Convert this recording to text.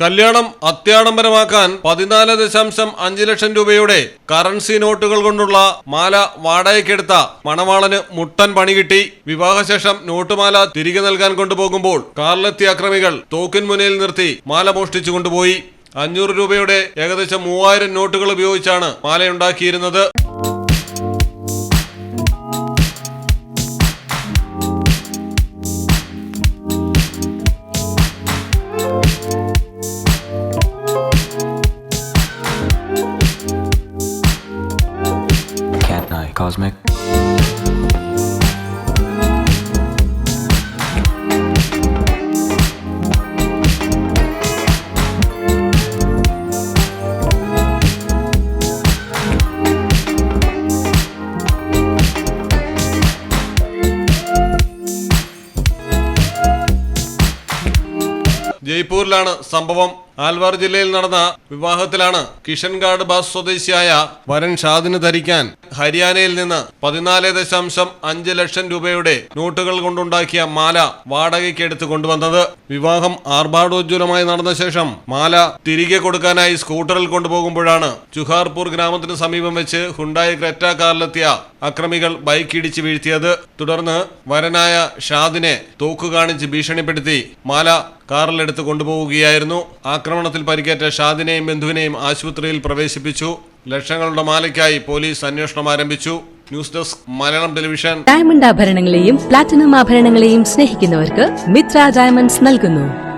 കല്യാണം അത്യാഡംബരമാക്കാൻ പതിനാല് ദശാംശം അഞ്ച് ലക്ഷം രൂപയുടെ കറൻസി നോട്ടുകൾ കൊണ്ടുള്ള മാല വാടകയ്ക്കെടുത്ത മണവാളന് മുട്ടൻ പണി കിട്ടി. വിവാഹശേഷം നോട്ടുമാല തിരികെ നൽകാൻ കൊണ്ടുപോകുമ്പോൾ കാറിലെത്തിയ അക്രമികൾ തോക്കിൻ മുനയിൽ നിർത്തി മാല മോഷ്ടിച്ചു കൊണ്ടുപോയി. അഞ്ഞൂറ് രൂപയുടെ ഏകദേശം മൂവായിരം നോട്ടുകൾ ഉപയോഗിച്ചാണ് മാലയുണ്ടാക്കിയിരുന്നത്. Cosmic. ജയ്പൂരിലാണ് സംഭവം ആൽവാർ ജില്ലയിൽ നടന്ന വിവാഹത്തിലാണ് കിഷൻഗാഡ് ബാസ് സ്വദേശിയായ വരൻ ഷാദിന് ധരിക്കാൻ ഹരിയാനയിൽ നിന്ന് പതിനാല് ദശാംശം അഞ്ച് ലക്ഷം രൂപയുടെ നോട്ടുകൾ കൊണ്ടുണ്ടാക്കിയ മാല വാടകയ്ക്ക് എടുത്തു കൊണ്ടുവന്നത്. വിവാഹം ആർഭാടോജ്വലമായി നടന്ന ശേഷം മാല തിരികെ കൊടുക്കാനായി സ്കൂട്ടറിൽ കൊണ്ടുപോകുമ്പോഴാണ് ചുഹാർപൂർ ഗ്രാമത്തിന് സമീപം വെച്ച് ഹുണ്ടായി ക്രെറ്റ കാറിലെത്തിയ അക്രമികൾ ബൈക്ക് ഇടിച്ച് വീഴ്ത്തിയത്. തുടർന്ന് വരനായ ഷാദിനെ തോക്കു കാണിച്ച് ഭീഷണിപ്പെടുത്തി മാല കാറിലെടുത്ത് കൊണ്ടുപോവുകയായിരുന്നു. ആക്രമണത്തിൽ പരിക്കേറ്റ ഷാദിനെയും ബന്ധുവിനെയും ആശുപത്രിയിൽ പ്രവേശിപ്പിച്ചു. ലക്ഷങ്ങളുടെ മാലയ്ക്കായി പോലീസ് അന്വേഷണം ആരംഭിച്ചു. News desk Malayalam television. Diamond ആഭരണങ്ങളെയും platinum ആഭരണങ്ങളെയും സ്നേഹിക്കുന്നവർക്ക് മിത്ര ഡയമണ്ട്സ് നൽകുന്നു.